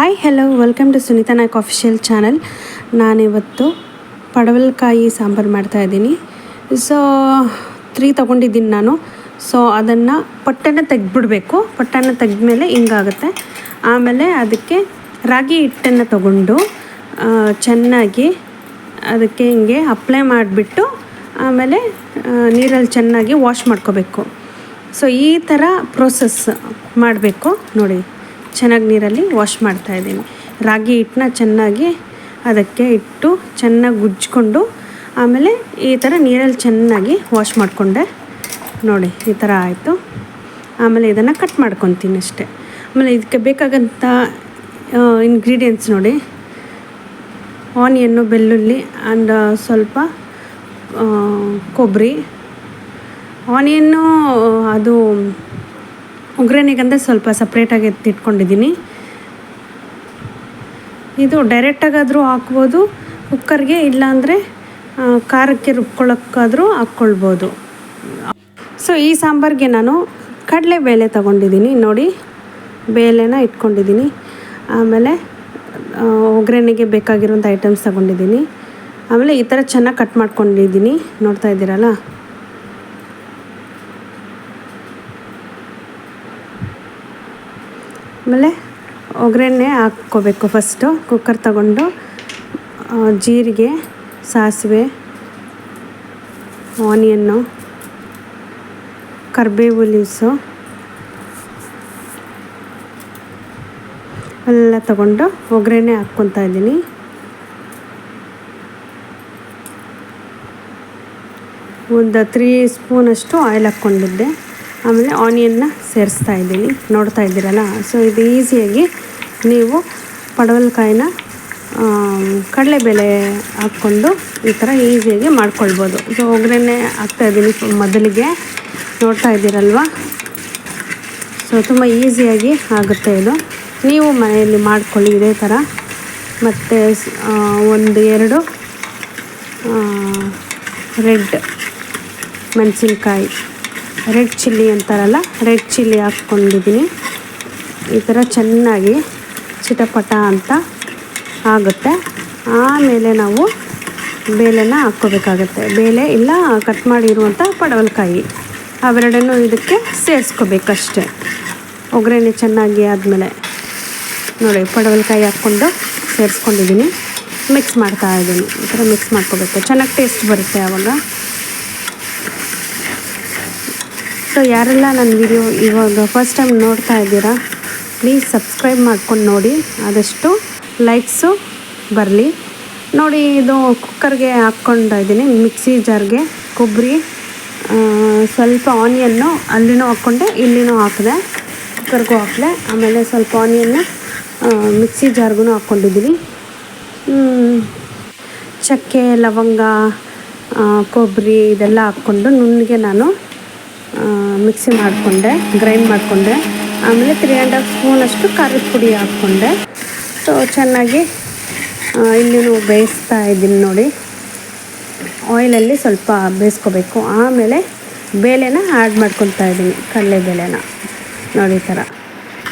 Hi hello welcome to Sunita Naik official channel ನಾನಿವತ್ತು ಪಡವಲಕಾಯಿ ಸಾಂಬಾರು ಮಾಡ್ತಾಯಿದ್ದೀನಿ ಸೊ ತ್ರೀ ತೊಗೊಂಡಿದ್ದೀನಿ ನಾನು. ಸೊ ಅದನ್ನು ಪಟ್ಟನ್ನು ತೆಗೆದ್ಬಿಡ್ಬೇಕು. ಪಟ್ಟನ್ನು ತೆಗೆದ್ಮೇಲೆ ಹಿಂಗಾಗುತ್ತೆ ಆಮೇಲೆ ಅದಕ್ಕೆ ರಾಗಿ ಹಿಟ್ಟನ್ನು ತಗೊಂಡು ಚೆನ್ನಾಗಿ ಅದಕ್ಕೆ ಹಿಂಗೆ ಅಪ್ಲೈ ಮಾಡಿಬಿಟ್ಟು, ಆಮೇಲೆ ನೀರಲ್ಲಿ ಚೆನ್ನಾಗಿ ವಾಶ್ ಮಾಡ್ಕೋಬೇಕು. ಸೊ ಈ ಥರ ಪ್ರೋಸೆಸ್ ಮಾಡಬೇಕು. ನೋಡಿ. ಚೆನ್ನಾಗಿ ನೀರಲ್ಲಿ ವಾಶ್ ಮಾಡ್ತಾ ಇದ್ದೀನಿ. ರಾಗಿ ಹಿಟ್ಟನ್ನ ಚೆನ್ನಾಗಿ ಅದಕ್ಕೆ ಇಟ್ಟು ಚೆನ್ನಾಗಿ ಉಜ್ಜಿಕೊಂಡು ಆಮೇಲೆ ಈ ಥರ ನೀರಲ್ಲಿ ಚೆನ್ನಾಗಿ ವಾಶ್ ಮಾಡಿಕೊಂಡೆ. ನೋಡಿ, ಈ ಥರ ಆಯಿತು. ಆಮೇಲೆ ಇದನ್ನು ಕಟ್ ಮಾಡ್ಕೊತೀನಿ ಅಷ್ಟೆ. ಆಮೇಲೆ ಇದಕ್ಕೆ ಬೇಕಾಗಂಥ ಇಂಗ್ರೀಡಿಯೆಂಟ್ಸ್ ನೋಡಿ. ಆನಿಯನ್ನು ಬೆಳ್ಳುಳ್ಳಿ ಆ್ಯಂಡ್ ಸ್ವಲ್ಪ ಕೊಬ್ಬರಿ ಆನಿಯನ್ನು ಅದು ಒಗ್ಗರಣೆಗಂದ್ರೆ ಸ್ವಲ್ಪ ಸಪ್ರೇಟಾಗಿ ಎತ್ತಿಟ್ಕೊಂಡಿದ್ದೀನಿ ಇದು ಡೈರೆಕ್ಟಾಗಾದರೂ ಹಾಕ್ಬೋದು, ಕುಕ್ಕರ್ಗೆ ಇಲ್ಲಾಂದರೆ ಖಾರಕ್ಕೆ ರುಬ್ಕೊಳ್ಳೋಕ್ಕಾದರೂ ಹಾಕ್ಕೊಳ್ಬೋದು. ಸೊ ಈ ಸಾಂಬಾರಿಗೆ ನಾನು ಕಡಲೆಬೇಳೆ ತಗೊಂಡಿದ್ದೀನಿ, ನೋಡಿ. ಬೇಳೆನ ಇಟ್ಕೊಂಡಿದ್ದೀನಿ. ಆಮೇಲೆ ಒಗ್ಗರಣೆಗೆ ಬೇಕಾಗಿರುವಂಥ ಐಟಮ್ಸ್ ತಗೊಂಡಿದ್ದೀನಿ. ಆಮೇಲೆ ಈ ಥರ ಚೆನ್ನಾಗಿ ಕಟ್ ಮಾಡ್ಕೊಂಡಿದ್ದೀನಿ. ನೋಡ್ತಾ ಇದ್ದೀರಲ್ಲ? ಆಮೇಲೆ ಒಗ್ಗರಣೆ ಹಾಕ್ಕೋಬೇಕು ಫಸ್ಟು ಕುಕ್ಕರ್ ತಗೊಂಡು ಜೀರಿಗೆ, ಸಾಸಿವೆ ಆನಿಯನ್ನು ಕರಿಬೇವು ಲೀವ್ಸು ಎಲ್ಲ ತಗೊಂಡು ಒಗ್ಗರಣೆ ಹಾಕ್ಕೊತಾ ಇದ್ದೀನಿ. ಒಂದು ತ್ರೀ ಸ್ಪೂನಷ್ಟು ಆಯಿಲ್ ಹಾಕ್ಕೊಂಡಿದ್ದೆ. ಆಮೇಲೆ ಆನಿಯನ್ನ ಸೇರಿಸ್ತಾ ಇದ್ದೀನಿ. ನೋಡ್ತಾ ಇದ್ದೀರಲ್ಲ? ಸೊ ಇದು ಈಸಿಯಾಗಿ ನೀವು ಪಡವಲಕಾಯಿನ ಕಡಲೆಬೇಳೆ ಹಾಕ್ಕೊಂಡು ಈ ಥರ ಈಸಿಯಾಗಿ ಮಾಡ್ಕೊಳ್ಬೋದು. ಸೊ ಒಗ್ಗರಣೆ ಹಾಕ್ತಾಯಿದ್ದೀನಿ ಮೊದಲಿಗೆ. ನೋಡ್ತಾ ಇದ್ದೀರಲ್ವ? ಸೊ ತುಂಬ ಈಸಿಯಾಗಿ ಆಗುತ್ತೆ ಇದು. ನೀವು ಮನೆಯಲ್ಲಿ ಮಾಡ್ಕೊಳ್ಳಿ ಇದೇ ಥರ ಮತ್ತು ಒಂದು ಎರಡು ರೆಡ್ ಮೆಣಸಿನ್ಕಾಯಿ. ರೆಡ್ ಚಿಲ್ಲಿ ಅಂತಾರಲ್ಲ, ರೆಡ್ ಚಿಲ್ಲಿ ಹಾಕ್ಕೊಂಡಿದ್ದೀನಿ. ಈ ಥರ ಚೆನ್ನಾಗಿ ಚಿಟಪಟ ಅಂತ ಆಗುತ್ತೆ. ಆಮೇಲೆ ನಾವು ಬೇಳೆನ ಹಾಕ್ಕೋಬೇಕಾಗತ್ತೆ. ಬೇಳೆ ಇಲ್ಲ, ಕಟ್ ಮಾಡಿರುವಂಥ ಪಡವಲಕಾಯಿ. ಅವೆರಡನ್ನೂ ಇದಕ್ಕೆ ಸೇರಿಸ್ಕೋಬೇಕಷ್ಟೆ. ಒಗ್ಗರಣೆ ಚೆನ್ನಾಗಿ ಆದಮೇಲೆ ನೋಡಿ, ಪಡವಲಕಾಯಿ ಹಾಕ್ಕೊಂಡು ಸೇರಿಸ್ಕೊಂಡಿದ್ದೀನಿ. ಮಿಕ್ಸ್ ಮಾಡ್ತಾ ಇದ್ದೀನಿ. ಈ ಥರ ಮಿಕ್ಸ್ ಮಾಡ್ಕೋಬೇಕು. ಚೆನ್ನಾಗಿ ಟೇಸ್ಟ್ ಬರುತ್ತೆ ಆವಾಗ ಸೊ ಯಾರೆಲ್ಲ ನನ್ನ ವಿಡಿಯೋ ಇವಾಗ ಫಸ್ಟ್ ಟೈಮ್ ನೋಡ್ತಾ ಇದ್ದೀರಾ ಪ್ಲೀಸ್ ಸಬ್ಸ್ಕ್ರೈಬ್ ಮಾಡ್ಕೊಂಡು ನೋಡಿ. ಆದಷ್ಟು ಲೈಕ್ಸು ಬರಲಿ. ನೋಡಿ, ಇದು ಕುಕ್ಕರ್ಗೆ ಇದ್ದೀನಿ ಮಿಕ್ಸಿ ಜಾರ್ಗೆ ಕೊಬ್ಬರಿ ಸ್ವಲ್ಪ ಆನಿಯನ್ನು ಅಲ್ಲಿನೂ ಹಾಕ್ಕೊಂಡೆ, ಇಲ್ಲಿನೂ ಹಾಕಿದೆ. ಕುಕ್ಕರ್ಗೂ ಹಾಕಿದೆ. ಆಮೇಲೆ ಸ್ವಲ್ಪ ಆನಿಯನ್ನು ಮಿಕ್ಸಿ ಜಾರ್ಗೂ ಹಾಕ್ಕೊಂಡಿದ್ದೀನಿ. ಚಕ್ಕೆ, ಲವಂಗ ಕೊಬ್ಬರಿ ಇದೆಲ್ಲ ಹಾಕ್ಕೊಂಡು ನುಣ್ಣಗೆ ನಾನು ಮಿಕ್ಸಿ ಮಾಡಿಕೊಂಡೆ ಗ್ರೈಂಡ್ ಮಾಡಿಕೊಂಡೆ. ಆಮೇಲೆ ತ್ರೀ ಆ್ಯಂಡ್ ಹಾಫ್ ಸ್ಪೂನಷ್ಟು ಖಾರದ ಪುಡಿ ಹಾಕ್ಕೊಂಡೆ. ಸೊ ಚೆನ್ನಾಗಿ ಇಲ್ಲಿನೂ ಬೇಯಿಸ್ತಾ ಇದ್ದೀನಿ ನೋಡಿ. ಆಯಿಲಲ್ಲಿ ಸ್ವಲ್ಪ ಬೇಯಿಸ್ಕೋಬೇಕು. ಆಮೇಲೆ ಬೇಳೆನ ಆ್ಯಡ್ ಮಾಡ್ಕೊತಾ ಇದ್ದೀನಿ ಕಡಲೆಬೇಳೆನ ನೋಡಿ ಈ ಥರ.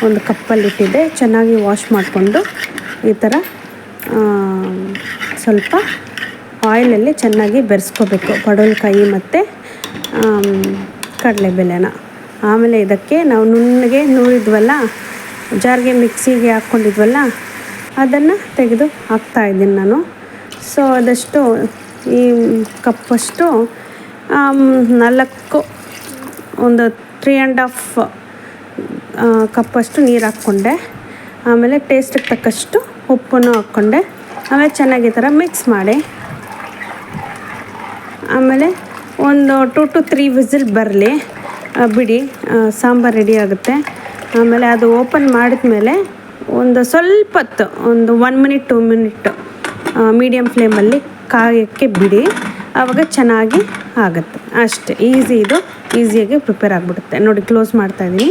ಒಂದು ಕಪ್ಪಲ್ಲಿ ಇಟ್ಟಿದ್ದೆ. ಚೆನ್ನಾಗಿ ವಾಶ್ ಮಾಡಿಕೊಂಡು ಈ ಥರ ಸ್ವಲ್ಪ ಆಯಿಲಲ್ಲಿ ಚೆನ್ನಾಗಿ ಬೆರೆಸ್ಕೋಬೇಕು. ಪಡವಲಕಾಯಿ ಮತ್ತು ಕಡಲೆಬೇಳೆನ ಆಮೇಲೆ ಇದಕ್ಕೆ ನಾವು ನುಣ್ಣಗೆ ನೂರಿದ್ವಲ್ಲ, ಜಾರಿಗೆ ಮಿಕ್ಸಿಗೆ ಹಾಕ್ಕೊಂಡಿದ್ವಲ್ಲ, ಅದನ್ನು ತೆಗೆದು ಹಾಕ್ತಾಯಿದ್ದೀನಿ ನಾನು. ಸೊ ಅದಷ್ಟು ಈ ಕಪ್ಪಷ್ಟು ನಾಲ್ಕು, ಒಂದು ತ್ರೀ ಆ್ಯಂಡ್ ಹಾಫ್ ಕಪ್ಪಷ್ಟು ನೀರು ಹಾಕ್ಕೊಂಡೆ. ಆಮೇಲೆ ಟೇಸ್ಟಿಗೆ ತಕ್ಕಷ್ಟು ಉಪ್ಪನ್ನು ಹಾಕ್ಕೊಂಡೆ. ಆಮೇಲೆ ಚೆನ್ನಾಗಿ ಥರ ಮಿಕ್ಸ್ ಮಾಡಿ. ಆಮೇಲೆ ಒಂದು ಟು ಟು ತ್ರೀ ವಿಸಿಲ್ ಬರಲಿ. ಬಿಡಿ ಸಾಂಬಾರು ರೆಡಿ ಆಗುತ್ತೆ. ಆಮೇಲೆ ಅದು ಓಪನ್ ಮಾಡಿದ್ಮೇಲೆ ಒಂದು ಸ್ವಲ್ಪ ಹೊತ್ತು ಒಂದು one minute two minute medium ಫ್ಲೇಮಲ್ಲಿ ಕಾಯೋಕ್ಕೆ ಬಿಡಿ. ಆವಾಗ ಚೆನ್ನಾಗಿ ಆಗುತ್ತೆ. ಅಷ್ಟೇ ಈಸಿ ಇದು. ಈಸಿಯಾಗಿ ಪ್ರಿಪೇರ್ ಆಗಿಬಿಡುತ್ತೆ. ನೋಡಿ ಕ್ಲೋಸ್ ಮಾಡ್ತಾಯಿದ್ದೀನಿ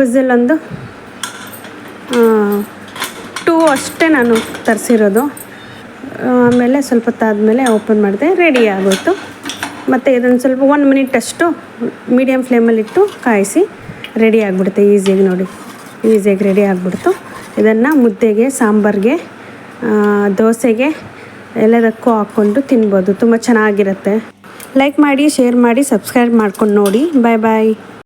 ವಿಸಿಲ್ ಒಂದು ಟೂ ಅಷ್ಟೇ ನಾನು ತರಿಸಿರೋದು. ಆಮೇಲೆ ಸ್ವಲ್ಪ ಹೊತ್ತಾದಮೇಲೆ ಓಪನ್ ಮಾಡಿದೆ ರೆಡಿ ಆಗೋಯ್ತು. ಮತ್ತು ಇದನ್ನು ಸ್ವಲ್ಪ ಒನ್ ಮಿನಿಟ್ ಅಷ್ಟು ಮೀಡಿಯಮ್ ಫ್ಲೇಮಲ್ಲಿಟ್ಟು ಕಾಯಿಸಿ ರೆಡಿ ಆಗಿಬಿಡುತ್ತೆ ಈಸಿಯಾಗಿ ನೋಡಿ. ಈಸಿಯಾಗಿ ರೆಡಿ ಆಗಿಬಿಡ್ತು. ಇದನ್ನು ಮುದ್ದೆಗೆ, ಸಾಂಬಾರಿಗೆ ದೋಸೆಗೆ ಎಲ್ಲದಕ್ಕೂ ಹಾಕ್ಕೊಂಡು ತಿನ್ಬೋದು. ತುಂಬ ಚೆನ್ನಾಗಿರುತ್ತೆ. ಲೈಕ್ ಮಾಡಿ ಶೇರ್ ಮಾಡಿ ಸಬ್ಸ್ಕ್ರೈಬ್ ಮಾಡ್ಕೊಂಡು ನೋಡಿ. ಬಾಯ್ ಬಾಯ್